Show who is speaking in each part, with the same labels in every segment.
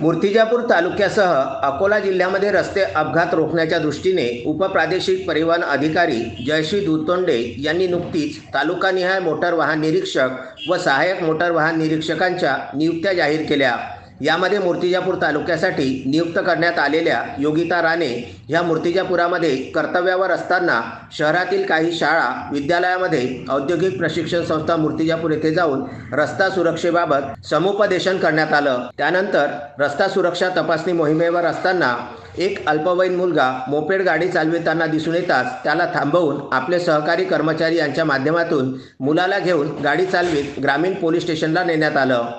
Speaker 1: मूर्तिजापूर तालुक्यासह अकोला जिल्ह्यामध्ये रस्ते अपघात रोखण्याच्या दृष्टीने उपप्रादेशिक परिवहन अधिकारी जयश्री दुतोंडे यांनी नुकतीच तालुकानिहाय मोटार वाहन निरीक्षक व सहाय्यक मोटार वाहन निरीक्षकांच्या नियुक्त्या जाहीर केल्या. यामध्ये मूर्तिजापूर तालुक्यासाठी नियुक्त करण्यात आलेल्या योगिता राणे ह्या मूर्तिजापुरामध्ये कर्तव्यावर असताना शहरातील काही शाळा विद्यालयामध्ये औद्योगिक प्रशिक्षण संस्था मूर्तिजापूर येथे जाऊन रस्ता सुरक्षेबाबत समुपदेशन करण्यात आलं. त्यानंतर रस्ता सुरक्षा तपासणी मोहिमेवर असताना एक अल्पवयीन मुलगा मोपेड गाडी चालविताना दिसून येताच त्याला थांबवून आपले सहकारी कर्मचारी यांच्या माध्यमातून मुलाला घेऊन गाडी चालवीत ग्रामीण पोलीस स्टेशनला नेण्यात आलं.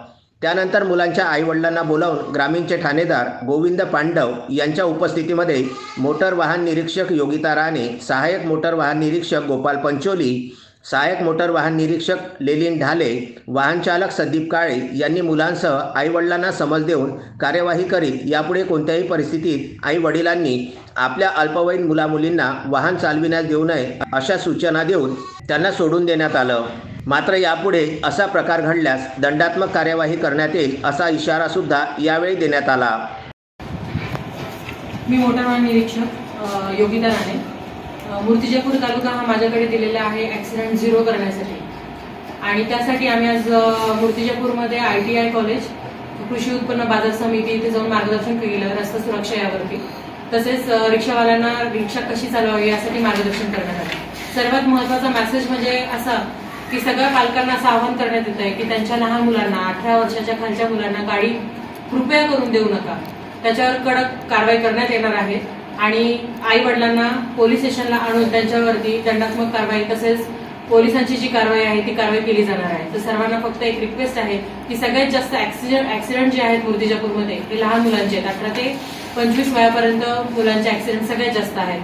Speaker 1: त्यानंतर मुलांच्या आईवडिलांना बोलावून ग्रामीणचे ठाणेदार गोविंद पांडव यांच्या उपस्थितीमध्ये मोटर वाहन निरीक्षक योगिता राणे सहाय्यक मोटर वाहन निरीक्षक गोपाल पंचोली सहाय्यक मोटर वाहन निरीक्षक लेलिन ढाले वाहनचालक संदीप काळे यांनी मुलांसह आईवडिलांना समज देऊन कार्यवाही करीत यापुढे कोणत्याही परिस्थितीत आई वडिलांनी आपल्या अल्पवयीन मुलामुलींना वाहन चालविण्यास देऊ नये अशा सूचना देऊन त्यांना सोडून देण्यात आलं. मात्र यापुढे असा प्रकार घडल्यास दंडात्मक कार्यवाही करण्यात येईल असा इशारा सुद्धा यावेळी देण्यात आला.
Speaker 2: मी मोटर वाहन निरीक्षक योगिता राणे मूर्तिजापूर तालुका हा माझ्याकडे दिलेला आहे ॲक्सिडेंट झिरो करण्यासाठी. आणि त्यासाठी आम्ही आज मूर्तिजापूरमध्ये आय टी आय कॉलेज कृषी उत्पन्न बाजार समिती इथे जाऊन मार्गदर्शन केलं रस्ता सुरक्षा यावरती. तसेच रिक्षावाल्यांना रिक्षा कशी चालवावी यासाठी मार्गदर्शन करण्यात आलं. सर्वात महत्त्वाचा मेसेज म्हणजे असा की सगळ्या पालकांना असं आवाहन करण्यात येत आहे की त्यांच्या लहान मुलांना अठरा वर्षाच्या खालच्या मुलांना गाडी कृपया करून देऊ नका. त्याच्यावर कडक कारवाई करण्यात येणार आहे. आणि आई वडिलांना पोलीस स्टेशनला आणून त्यांच्यावरती दंडात्मक कारवाई तसेच पोलिसांची जी कारवाई आहे ती कारवाई केली जाणार आहे. तर सर्वांना फक्त एक रिक्वेस्ट आहे की सगळ्यात जास्त ऍक्सिडेंट ऍक्सिडेंट जे आहेत मूर्तिजापूरमध्ये ते लहान मुलांचे आहेत. अठरा ते पंचवीस वयापर्यंत मुलांचे ऍक्सिडेंट सगळ्यात जास्त आहेत.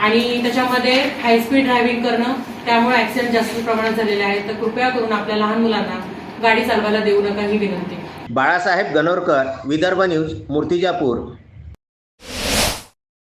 Speaker 2: आणि त्याच्यामध्ये हाय स्पीड ड्रायव्हिंग करणं त्यामुळे ऍक्सिडेंट जास्त प्रमाणात झालेले आहेत. तर कृपया करून आपल्या लहान मुलांना गाडी चालवायला देऊ नका ही विनंती.
Speaker 1: बाळासाहेब गणोरकर विदर्भ न्यूज मूर्तिजापूर.